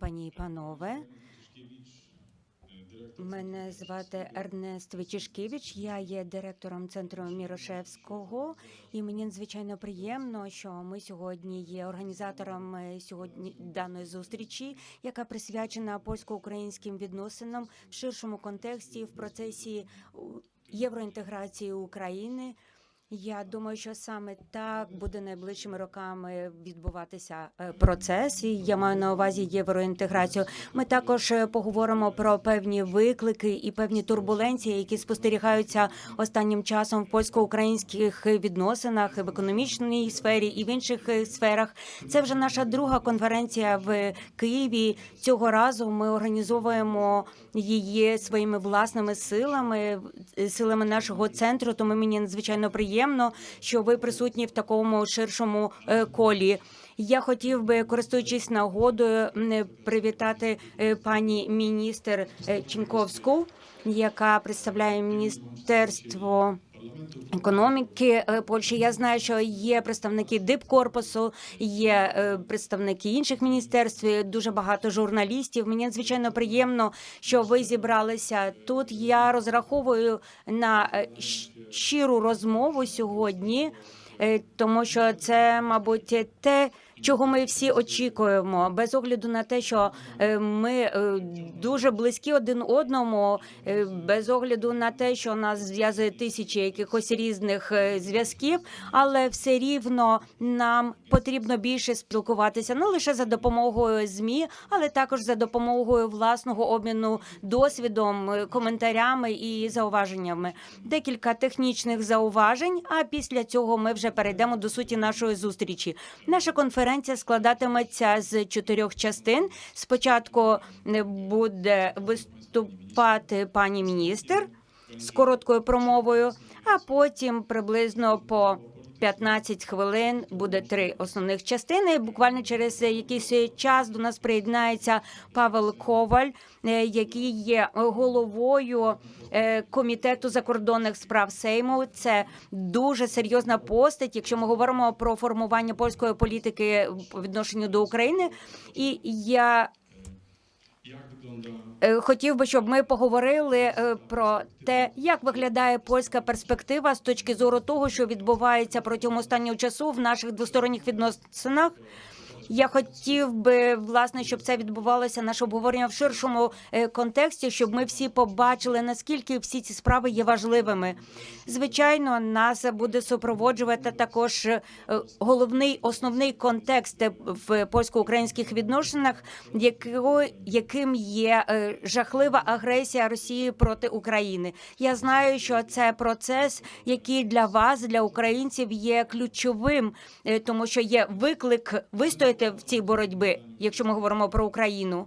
пані і панове. Мене звати Ернест Вичишкевич. Я є директором центру Мірошевського, і мені надзвичайно приємно, що ми сьогодні є організатором е, сьогодні даної зустрічі, яка присвячена польсько-українським відносинам в ширшому контексті в процесі євроінтеграції України. Я думаю, що саме так буде найближчими роками відбуватися е, процес. І я маю на увазі євроінтеграцію. Ми також е, поговоримо про певні виклики і певні турбуленції, які спостерігаються останнім часом в польсько-українських відносинах в економічній сфері і в інших е, сферах. Це вже наша друга конференція в Києві. Цього разу ми організовуємо її своїми власними силами, силами нашого центру. Тому мені надзвичайно приємно, що ви присутні в такому ширшому е, колі. Я хотів би, користуючись нагодою, привітати е, пані міністр е, Чінковську, яка представляє міністерство. Економіки е, Польщі я знаю, що є представники дипкорпусу, є е, представники інших міністерств, дуже багато журналістів. Мені надзвичайно приємно, що ви зібралися тут. Я розраховую на е, щиру розмову сьогодні, тому що це, мабуть, те. Чого ми всі очікуємо, без огляду на те, що е, ми е, дуже близькі один одному, е, без огляду на те, що нас зв'язує тисячі якихось різних зв'язків, але все рівно нам потрібно більше спілкуватися не лише за допомогою змі, але також за допомогою власного обміну досвідом, коментарями і зауваженнями. Декілька технічних зауважень. А після цього ми вже перейдемо до суті нашої зустрічі. Наша конференція складатиметься з чотирьох частин. Спочатку е, буде виступати пані міністр з короткою промовою, а потім приблизно по 15 хвилин буде три основних частини. Буквально через якийсь час до нас приєднається Павел Коваль, е, який є головою е, комітету закордонних справ Сейму. Це дуже серйозна постать, якщо ми говоримо про формування польської політики по відношенню до України. І я Е, Хотів би, щоб ми поговорили е, про те, як виглядає польська перспектива з точки зору того, що відбувається протягом останнього часу в наших двосторонніх відносинах. Я хотів би власне, щоб це відбувалося наше обговорення в ширшому е, контексті, щоб ми всі побачили наскільки всі ці справи є важливими. Звичайно, нас буде супроводжувати також е, головний основний контекст в польсько-українських відносинах, яким є е, жахлива агресія Росії проти України. Я знаю, що це процес, який для вас, для українців, є ключовим, тому що є виклик вистояти в цій боротьбі, якщо ми говоримо про Україну.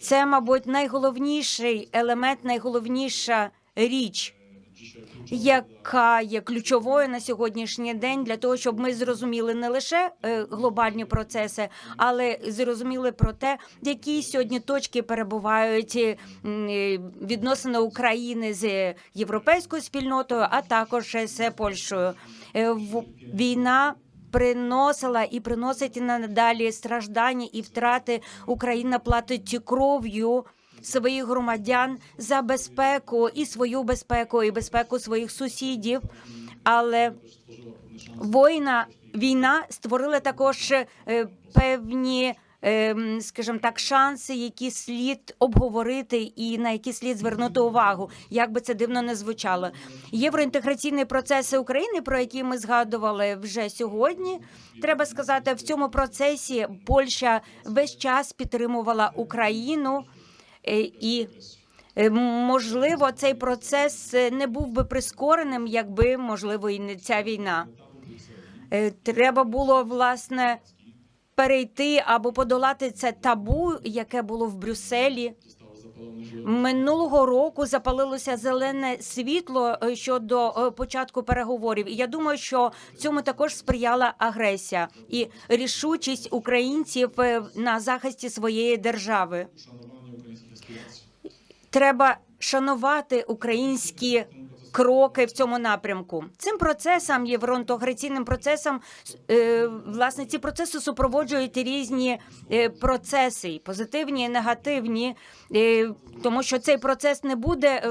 Це, мабуть, найголовніший елемент, найголовніша річ, яка є ключовою на сьогоднішній день для того, щоб ми зрозуміли не лише е, глобальні процеси, але зрозуміли про те, які сьогодні точки перебувають е, відносини України з європейською спільнотою, а також з Польщею. Е, Війна приносила і приносить і надалі страждання і втрати. Україна платить кров'ю своїх громадян за безпеку і свою безпеку, і безпеку своїх сусідів. Але війна, війна створила також е, певні. Ем, Скажімо так, шанси, які слід обговорити і на які слід звернути увагу, як би це дивно не звучало. Євроінтеграційні процеси України, про які ми згадували вже сьогодні, треба сказати, в цьому процесі Польща весь час підтримувала Україну е, і Е, Можливо, цей процес е, не був би прискореним, якби можливо і не ця війна. Треба було власне перейти або подолати це табу, яке було в Брюсселі. Минулого року запалилося зелене світло е, щодо е, початку переговорів. І я думаю, що цьому також сприяла агресія і рішучість українців е, на захисті своєї держави. Треба шанувати українські кроки в цьому напрямку. Цим процесом, євроінтеграційним процесом, е, власне, ці процеси супроводжують різні е, процеси, позитивні, і негативні, е, тому що цей процес не буде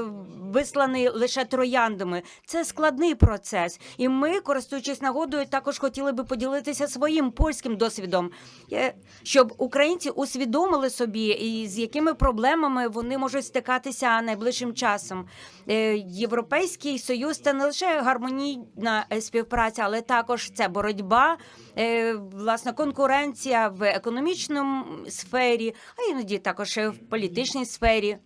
висланий лише трояндами. Це складний процес, і ми, користуючись нагодою, також хотіли би поділитися своїм польським досвідом, е, щоб українці усвідомили собі, і з якими проблемами вони можуть стикатися найближчим часом. Е, Європейський союз це не лише гармонійна е, співпраця, але також це боротьба, власна конкуренція в економічному сфері, а іноді також в політичній сфері.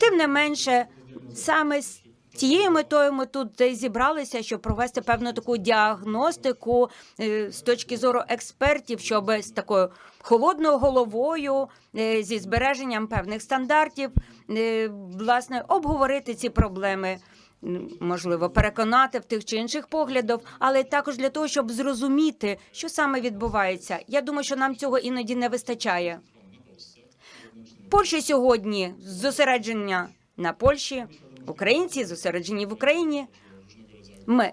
Тим не менше, саме з цією метою ми тут зібралися, щоб провести певну таку діагностику е, з точки зору експертів, щоб з такою холодною головою, е, зі збереженням певних стандартів, е, власне, обговорити ці проблеми. Можливо, переконати в тих чи інших поглядах, але також для того, щоб зрозуміти, що саме відбувається. Я думаю, що нам цього іноді не вистачає. Польща сьогодні зосередження на Польщі, українці зосереджені в Україні. Ми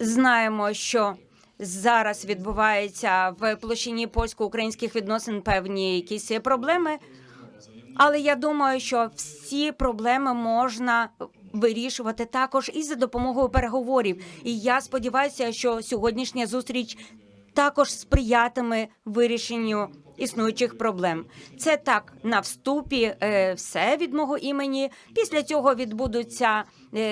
знаємо, що зараз відбувається в площині польсько-українських відносин певні якісь проблеми. Але я думаю, що всі проблеми можна вирішувати також і за допомогою переговорів. І я сподіваюся, що сьогоднішня зустріч також сприятиме вирішенню існуючих проблем. Це так на вступі е, все від мого імені. Після цього відбудуться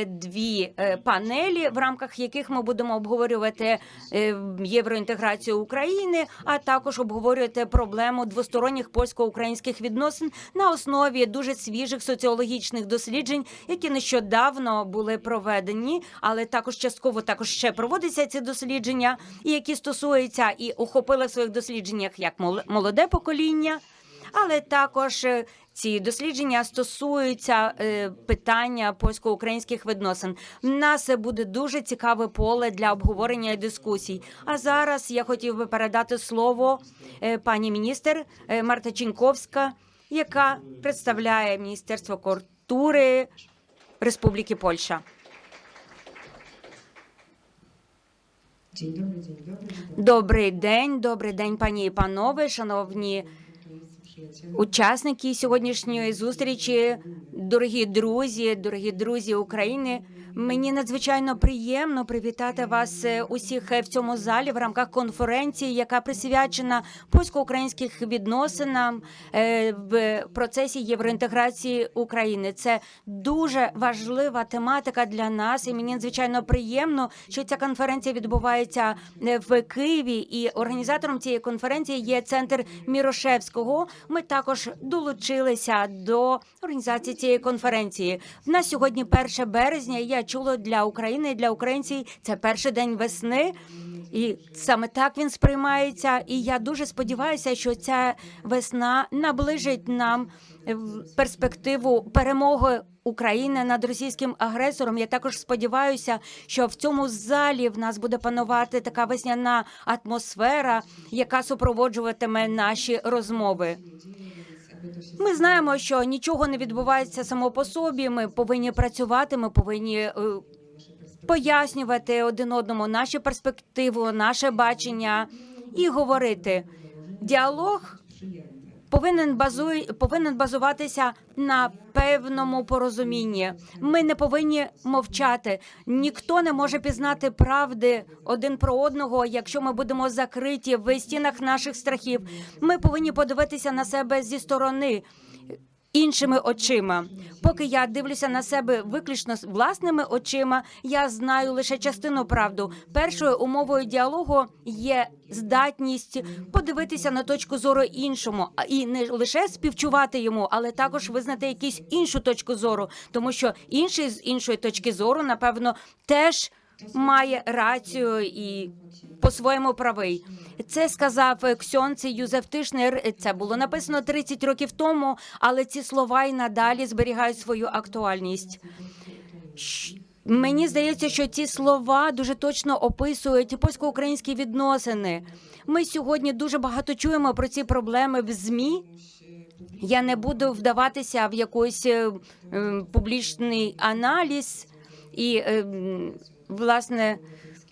дві е, панелі, в рамках яких ми будемо обговорювати е, євроінтеграцію України, а також обговорювати проблему двосторонніх польсько-українських відносин на основі дуже свіжих соціологічних досліджень, які нещодавно були проведені, але також частково також ще проводяться ці дослідження, які стосуються і охопили в своїх дослідженнях як мол- молоде покоління. Але також е, ці дослідження стосуються е, питання польсько-українських відносин. В нас буде дуже цікаве поле для обговорення і дискусій. А зараз я хотів би передати слово е, пані міністр е, Марта Чіньковська, яка представляє Міністерство культури Республіки Польща. Добрий день, добрий день, пані і панове, шановні. Учасники сьогоднішньої зустрічі, дорогі друзі, дорогі друзі України. Мені надзвичайно приємно привітати вас е, усіх в цьому залі в рамках конференції, яка присвячена польсько-українських відносинам е, в процесі євроінтеграції України. Це дуже важлива тематика для нас, і мені надзвичайно приємно, що ця конференція відбувається е, в Києві. І організатором цієї конференції є центр Мірошевського. Ми також долучилися до організації цієї конференції. В нас сьогодні 1 березня. Я чула для України і для українців. Це перший день весни. І саме так він сприймається. І я дуже сподіваюся, що ця весна наближить нам е, перспективу перемоги України над російським агресором. Я також сподіваюся, що в цьому залі в нас буде панувати така весняна атмосфера, яка супроводжуватиме наші розмови. Ми знаємо, що нічого не відбувається само по собі. Ми повинні працювати, ми повинні е, пояснювати один одному наші перспективу, наше бачення і говорити. Діалог повинен базуй, повинен базуватися на певному порозумінні. Ми не повинні мовчати. Ніхто не може пізнати правди один про одного, якщо ми будемо закриті в стінах наших страхів. Ми повинні подивитися на себе зі сторони. Іншими очима, поки я дивлюся на себе виключно власними очима, я знаю лише частину правду. Першою умовою діалогу є здатність подивитися на точку зору іншому, і не лише співчувати йому, але також визнати якусь іншу точку зору, тому що інший з іншої точки зору, напевно, теж має рацію і по-своєму правий. Це сказав Ксьонце Юзеф Тишнер. Це було написано 30 років тому, але ці слова й надалі зберігають свою актуальність. Мені здається, що ці слова дуже точно описують польсько-українські відносини. Ми сьогодні дуже багато чуємо про ці проблеми в змі. Я не буду вдаватися в якийсь е, публічний аналіз і е, власне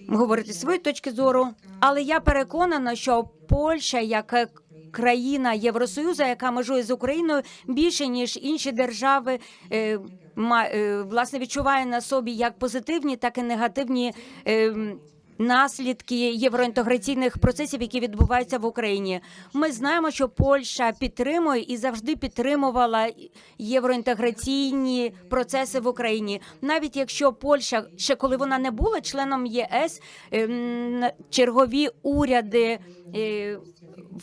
говорити свої точки зору. Але я переконана, що Польща як країна Євросоюзу, яка межує з Україною, більше ніж інші держави. е, е, власне відчуває на собі як позитивні, так і негативні е, м, наслідки євроінтеграційних процесів, які відбуваються в Україні. Ми знаємо, що Польща підтримує і завжди підтримувала євроінтеграційні процеси в Україні. Навіть якщо Польща ще коли вона не була членом ЄС, ем, чергові уряди.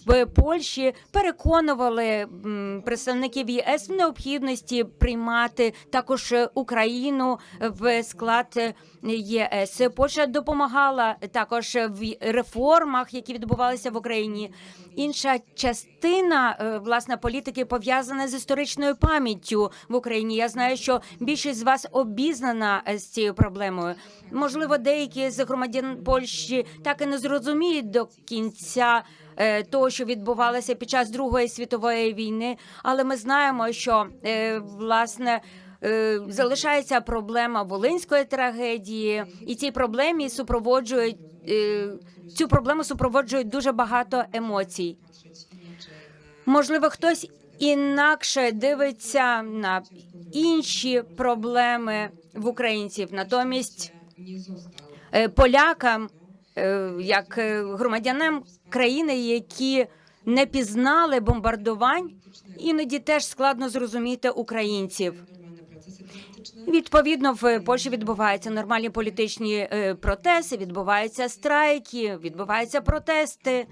В Польщі переконували представників ЄС в необхідності приймати також Україну в склад ЄС. Польща допомагала також в реформах, які відбувалися в Україні. Інша частина е, власне політики пов'язана з історичною пам'яттю в Україні. Я знаю, що більшість з вас обізнана е, з цією проблемою. Можливо, деякі з громадян Польщі так і не зрозуміють до кінця. Е, Того, що відбувалося під час Другої світової війни, але ми знаємо, що е, власне е, залишається проблема волинської трагедії, і цій проблемі супроводжують цю проблему супроводжують дуже багато емоцій. Можливо, хтось інакше дивиться на інші проблеми в українців. Натомість полякам, як е, громадянам країни, які не пізнали бомбардувань, іноді теж складно зрозуміти українців. Відповідно, в Польщі відбуваються нормальні політичні е, протести, відбуваються страйки, відбуваються протести.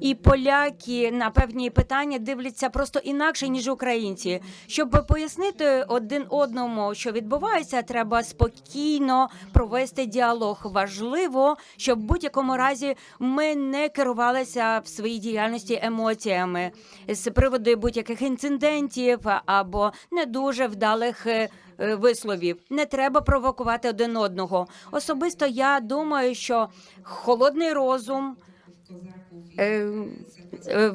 І поляки на певні питання дивляться просто інакше ніж українці. Щоб пояснити один одному, що відбувається, треба спокійно провести діалог. Важливо, щоб в будь-якому разі ми не керувалися в своїй діяльності емоціями з приводу будь-яких інцидентів або не дуже вдалих. е, е, Висловів не треба провокувати один одного. Особисто я думаю, що холодний розум Е, е,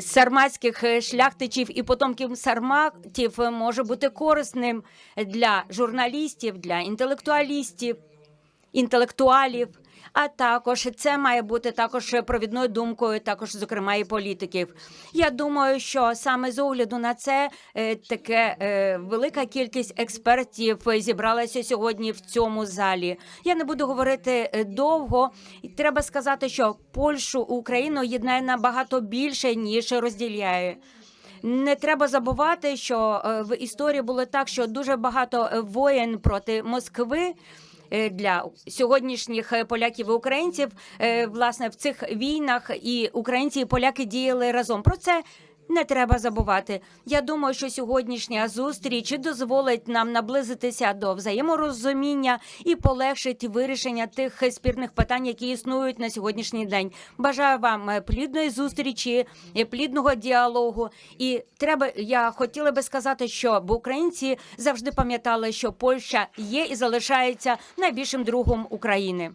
сарматських е, шляхтичів і потомків сарматів може бути корисним для журналістів, для інтелектуалістів, інтелектуалів. А також це має бути також провідною думкою, також зокрема і політиків. Я думаю, що саме з огляду на це е, таке е, велика кількість експертів зібралася сьогодні в цьому залі. Я не буду говорити е, довго. Треба сказати, що Польщу Україну єднає набагато більше ніж розділяє. Не треба забувати, що в історії було так, що дуже багато воєн проти Москви. Е, Для сьогоднішніх е, поляків і українців е, власне в цих війнах і українці і поляки діяли разом. Про це не треба забувати. Я думаю, що сьогоднішня зустріч дозволить нам наблизитися до взаєморозуміння і полегшить вирішення тих спірних питань, які існують на сьогоднішній день. Бажаю вам е, плідної зустрічі, е, плідного діалогу. І треба, я хотіла би сказати, що українці завжди пам'ятали, що Польща є і залишається найбільшим другом України.